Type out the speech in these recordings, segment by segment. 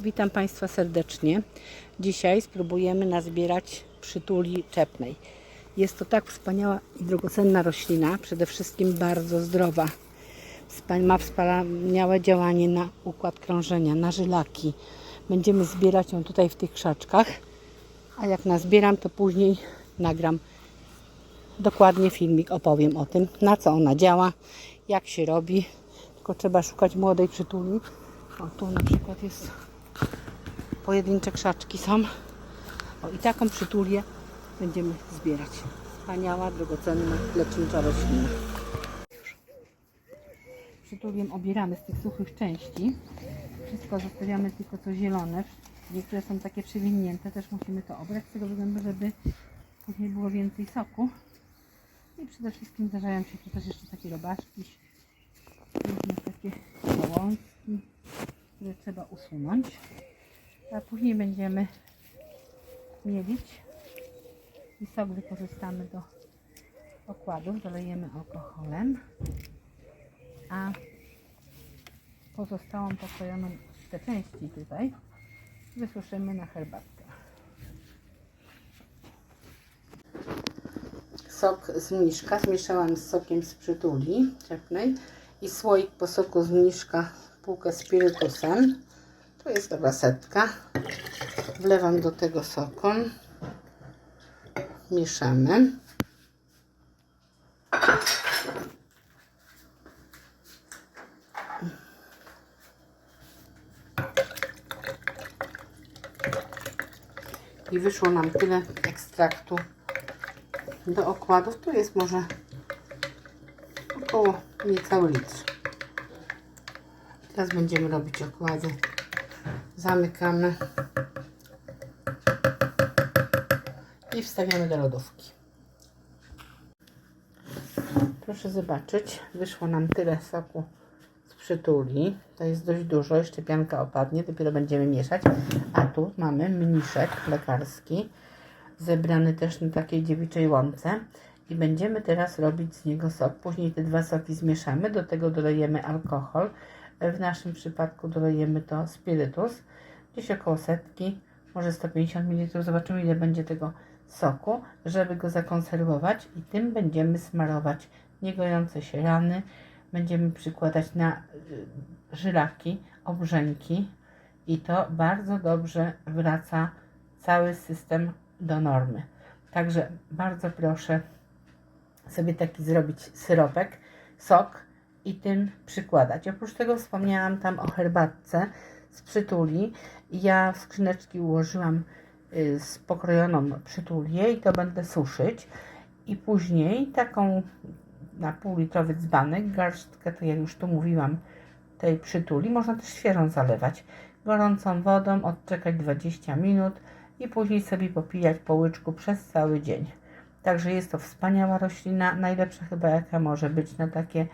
Witam Państwa serdecznie. Dzisiaj spróbujemy nazbierać przytuli czepnej. Jest to tak wspaniała i drogocenna roślina, przede wszystkim bardzo zdrowa. Ma wspaniałe działanie na układ krążenia, na żylaki. Będziemy zbierać ją tutaj w tych krzaczkach, a jak nazbieram, to później nagram dokładnie filmik, opowiem o tym, na co ona działa, jak się robi. Tylko trzeba szukać młodej przytuli. O, tu na przykład jest pojedyncze krzaczki są. O, i taką przytulię będziemy zbierać. Wspaniała, drogocenna, lecznicza roślina. Przytulię obieramy z tych suchych części. Wszystko zostawiamy tylko co zielone. Niektóre są takie przywinięte, też musimy to obrać z tego względu, żeby później było więcej soku. I przede wszystkim zdarzają się tu też jeszcze takie robaczki, różne takie gałązki, które trzeba usunąć. A później będziemy mielić i sok wykorzystamy do okładów, dolejemy alkoholem, a pozostałą pokrojoną te części tutaj wysuszymy na herbatkę. Sok z mniszka zmieszałam z sokiem z przytuli czepnej i słoik po soku z mniszka półkę spirytusem. To jest dobra setka. Wlewam do tego soku. Mieszamy. I wyszło nam tyle ekstraktu do okładów. Tu jest może około niecały litr. Teraz będziemy robić okłady. Zamykamy i wstawiamy do lodówki. Proszę zobaczyć, wyszło nam tyle soku z przytuli. To jest dość dużo, jeszcze pianka opadnie, dopiero będziemy mieszać. A tu mamy mniszek lekarski, zebrany też na takiej dziewiczej łące. I będziemy teraz robić z niego sok. Później te dwa soki zmieszamy, do tego dolejemy alkohol. W naszym przypadku dolejemy to spirytus, gdzieś około setki, może 150 ml. Zobaczymy ile będzie tego soku, żeby go zakonserwować i tym będziemy smarować niegojące się rany. Będziemy przykładać na y, żylaki, obrzęki i to bardzo dobrze wraca cały system do normy. Także bardzo proszę sobie taki zrobić syropek, sok i tym przykładać. Oprócz tego wspomniałam tam o herbatce z przytuli. Ja w skrzyneczki ułożyłam y, z pokrojoną przytulię i to będę suszyć. I później taką na półlitrowy dzbanek, garstkę, to ja już tu mówiłam, tej przytuli. Można też świeżą zalewać gorącą wodą, odczekać 20 minut i później sobie popijać po łyczku przez cały dzień. Także jest to wspaniała roślina, najlepsza chyba jaka może być na takie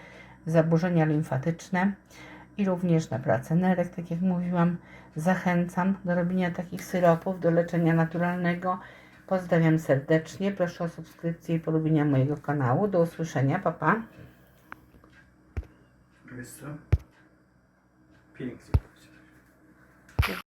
zaburzenia limfatyczne i również na pracę nerek, tak jak mówiłam. Zachęcam do robienia takich syropów, do leczenia naturalnego. Pozdrawiam serdecznie, proszę o subskrypcję i polubienia mojego kanału. Do usłyszenia, papa. Pa. Pięknie.